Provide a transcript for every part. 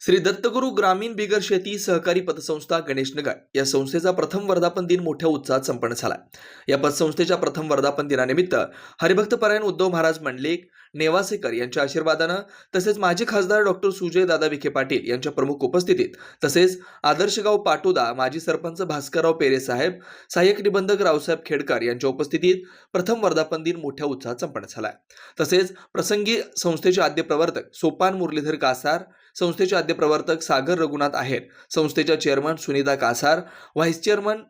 श्री दत्तगुरु ग्रामीण बिगर शेती सहकारी पतसंस्था गणेशनगर या संस्थेचा प्रथम वर्धापन दिन मोठ्या उत्साहात संपन्न झाला. या पतसंस्थेच्या प्रथम वर्धापन दिनानिमित्त हरिभक्त परायण उद्धव महाराज मंडलिक नेवासेकर यांच्या आशीर्वादानं तसेच माजी खासदार डॉक्टर सुजय दादा विखे पाटील यांच्या प्रमुख उपस्थितीत तसेच आदर्शगाव पाटोदा माजी सरपंच भास्करराव पेरे साहेब सहाय्यक निबंधक रावसाहेब खेडकर यांच्या उपस्थितीत प्रथम वर्धापन दिन मोठ्या उत्साहात संपन्न झाला तसेच प्रसंगी संस्थेचे आद्य प्रवर्तक सोपान मुरलीधर कासार संस्थेचे आद्य प्रवर्तक सागर रघुनाथ आहेर संस्थेच्या chairman Sunita Kasar vice chairman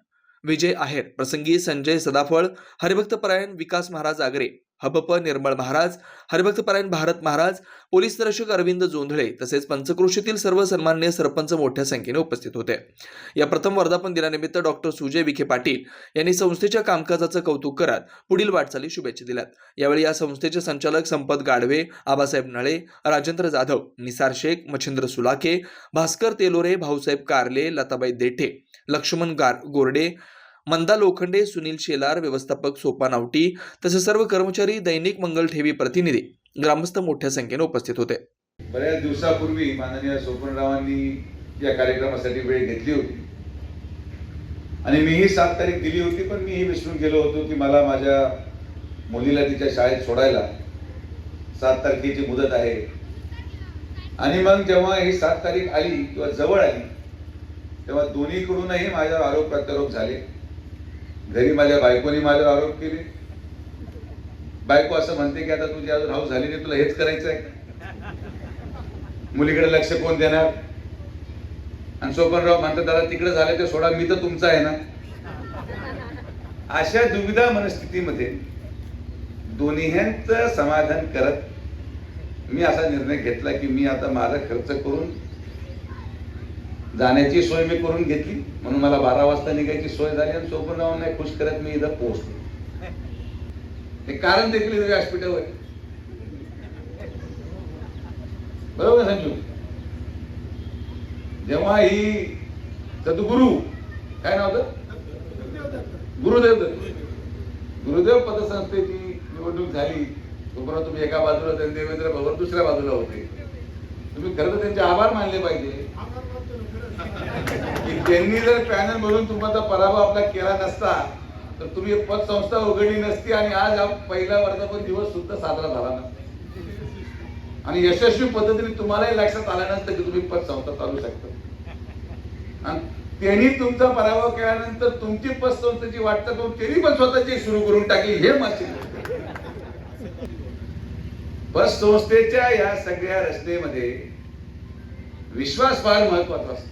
Vijay Aher प्रसंगी संजय सदाफळ हरिभक्तपरायण विकास महाराज आगरे हबप निर्मळ महाराज हरिभक्तपरायण भारत महाराज पोलीस निरीक्षक अरविंद जोंधळे तसेच पंचक्रोशीतील सर्व सन्माननीय सरपंच मोठ्या संख्येने उपस्थित होते. या प्रथम वर्धापन दिनानिमित्त डॉक्टर सुजय विखे पाटील यांनी संस्थेच्या कामकाजाचं कौतुक करत पुढील वाटचाली शुभेच्छा दिल्यात. यावेळी या संस्थेचे संचालक संपत गाडवे आबासाहेब नळे राजेंद्र जाधव निसार शेख मच्छिंद्र सुलाखे भास्कर तेलोरे भाऊसाहेब कारले लताबाई देठे लक्ष्मण गार गोरडे मंदा लोखंडे सुनील शेलार व्यवस्थापक सोपान आवटी तसेच सर्व कर्मचारी दैनिक मंगल ठेवी प्रतिनिधी ग्रामस्थ मोठ्या संख्येने उपस्थित होते. बऱ्याच दिवसापूर्वी माननीय सोपनरावांनी या कार्यक्रमासाठी वेळ घेतली होती. आणि मीही सात तारीख दिली होती पण मीही विसरून गेलो होतो की मला माझ्या मुलीला तिच्या शाळेत सोडायला सात तारखेची मुदत आहे. आणि मग जेव्हा ही सात तारीख आली किंवा जवळ आली तेव्हा दोन्हीकडूनही माझ्यावर आरोप प्रत्यारोप झाले. घरी माझ्या बायकोनी माझ्यावर आरोप केले. बायको असं म्हणते की आता तुझी अजून हाऊस झाली नाही तुला हेच करायचं आहे? मुलीकडे लक्ष कोण देणार? आणि सोपनराव म्हणतात दादा तिकडे झालं ते सोडा मी तर तुमचा आहे ना? अशा दुविधा मनस्थितीमध्ये दोन्हीचं समाधान करत मी असा निर्णय घेतला की मी आता माझा खर्च करून जाण्याची सोय मी करून घेतली. म्हणून मला बारा वाजता निघायची सोय झाली आणि सोपनरावांना खुश करत मी इथं पोहोचलो. ते कारण देखील इथे व्यासपीठावर बरोबर संजू? जेव्हा ही सद्गुरु काय नाव होतं? गुरुदेव गुरुदेव पदसंस्थेची निवडणूक झाली. तोपर्यंत तुम्ही एका बाजूला त्यांनी देवेंद्र भवन दुसऱ्या बाजूला होते. तुम्ही खरं तर त्यांचे आभार मानले पाहिजे. की त्यांनी जर पॅनल मधून तुमचा पराभव आपला केला नसता तर तुम्ही पतसंस्था उघडली नसती आणि आज पहिला वर्धापन दिवस सुद्धा साजरा झाला नसता. आणि यशस्वी पद्धतीने तुम्हालाही लक्षात आलं नसतं की तुम्ही पतसंस्था चालू शकता. आणि त्यांनी तुमचा पराभव केल्यानंतर तुमची पतसंस्थेची वाटतं करून त्यांनी पण स्वतःची सुरू करून टाकली हे मासिक पतसंस्थेच्या या सगळ्या रचनेमध्ये विश्वास फार महत्त्वाचा असतो.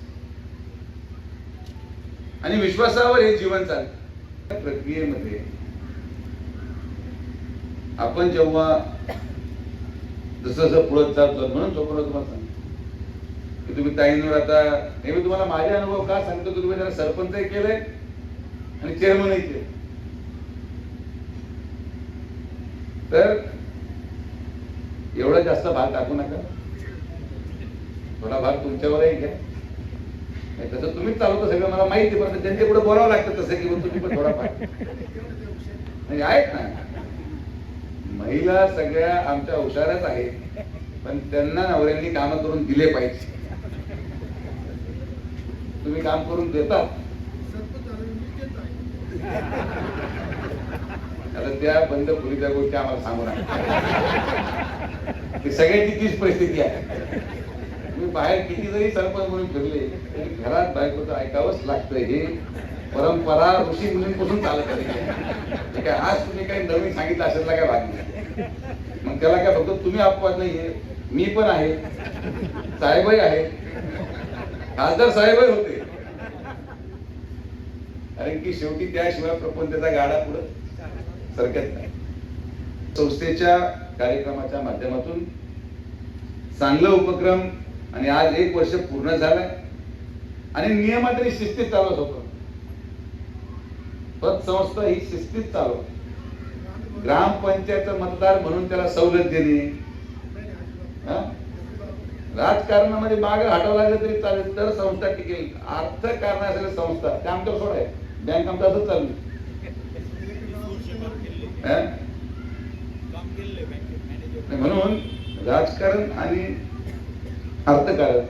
आणि विश्वासावर हे जीवन चालतं. त्या प्रक्रियेमध्ये आपण जेव्हा जसं जसं पुढत जातो म्हणून सोपं तुम्हाला सांगतो. की तुम्ही ताईंवर आता नेहमी मी तुम्हाला माझे अनुभव का सांगतो की तुम्ही त्याला सरपंचही केलंय आणि चेअरमनही केलं तर एवढा जास्त भाग टाकू नका. थोडा भाग तुमच्यावरही घ्या. तसं तुम्हीच चालवता सगळं मला माहिती आहे, पण त्यांच्या पुढे बोलावं लागतं तसं की तुम्ही पण थोडाफार म्हणजे आहेत ना. महिला सगळ्या आमच्या हुशारच आहेत पण त्यांना नवऱ्यांनी काम करून दिले पाहिजे. तुम्ही काम करून देतात आता त्या बंद खोलीच्या गोष्टी आम्हाला सांगू नका. सगळ्याची तीच परिस्थिती आहे. तुम्ही बाहेर किती जरी सरपंच म्हणून फिरले तरी घरात बायकोचं ऐकावंच लागतं हे. परंपरा ऋषी मुलींपासून चालत आली आहे. काय आज तुम्ही काही नवीन सांगितलं असेल ना काय बातमी मग त्याला काय फक्त तुम्ही अपवाद नाहीये मी पण आहे. साहेबही आहे. खासदार साहेबही होते. कारण की शेवटी त्याशिवाय प्रपंचाचा गाडा पुढे सरकत नाही. संस्थेच्या कार्यक्रमाच्या माध्यमातून चांगलं उपक्रम आणि आज एक वर्ष पूर्ण झालंय. आणि नियमात आणि शिस्तीत चालवत होतो. पतसंस्था ही शिस्तीत चालव ग्रामपंचायत मतदार म्हणून त्याला सवलत देणे? राजकारणामध्ये मागे हटावं लागलं तरी चालेल. तर संस्था टिकेल. अर्थ कारण असेल संस्था. ते आमच्या सोड आहे. बँक आमचं असंच चालू म्हणून राजकारण आणि अर्थकारण.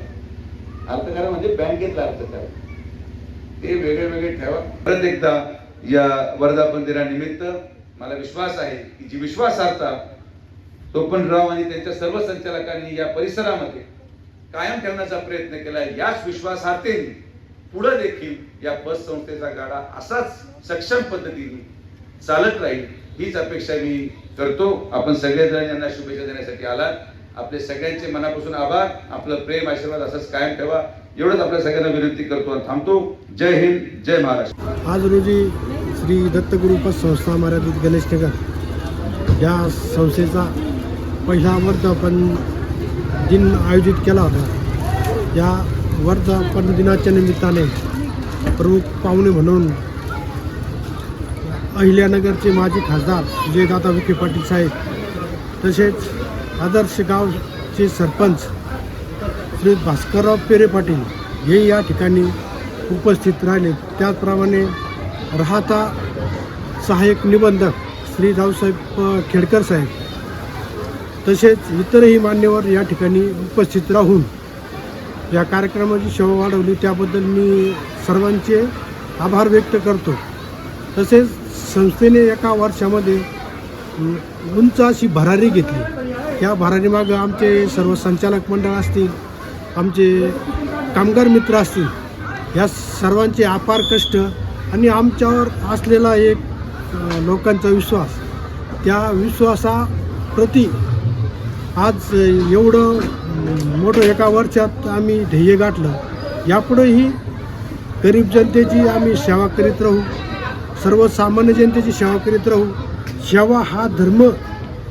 अर्थकारण म्हणजे बँकेतलं अर्थकारण. ते वेगळे वेगळे ठेवा. परत एकदा या वर्धापन दिनानिमित्त मला विश्वास आहे की जी विश्वासार्हता टोपणराव आणि त्यांच्या सर्व संचालकांनी या परिसरामध्ये कायम ठेवण्याचा प्रयत्न केला याच विश्वासार्थेने पुढे देखील या बस संस्थेचा गाडा असाच सक्षम पद्धतीने चालत राहील. हीच अपेक्षा मी करतो. आपण सगळेजण यांना शुभेच्छा देण्यासाठी आलात. आपले सगळ्यांचे मनापासून आभार. आपलं प्रेम आशीर्वाद असंच कायम ठेवा. एवढंच आपल्या सगळ्यांना विनंती करतो आणि थांबतो. जय हिंद जय महाराष्ट्र. आज रोजी श्री दत्तगुरु संस्था मर्यादित गणेश नगर या संस्थेचा पहिला वर्धापन दिन आयोजित केला होता. या वर्धापन दिनाच्या निमित्ताने प्रमुख पाहुणे म्हणून अहिल्यानगरचे माजी खासदार जयदादा विखे पाटील साहेब तसेच आदर्श गावचे सरपंच श्री भास्करराव पेरे पाटील हे या ठिकाणी उपस्थित राहिले. त्याचप्रमाणे राहता सहाय्यक निबंधक श्री रावसाहेब खेडकर साहेब तसेच इतरही मान्यवर या ठिकाणी उपस्थित राहून या कार्यक्रमाची सेवा वाढवली. त्याबद्दल मी सर्वांचे आभार व्यक्त करतो. तसेच संस्थेने एका वर्षामध्ये उंच अशी भरारी घेतली. या भरारीमागं आमचे सर्व संचालक मंडळ असतील आमचे कामगार मित्र असतील या सर्वांचे अपार कष्ट आणि आमच्यावर असलेला एक लोकांचा विश्वास. त्या विश्वासाप्रती आज एवढं मोठं एका वर्षात आम्ही ध्येय गाठलं. यापुढेही गरीब जनतेची आम्ही सेवा करीत राहू सर्वसामान्य जनतेची सेवा करीत राहू. सेवा हा धर्म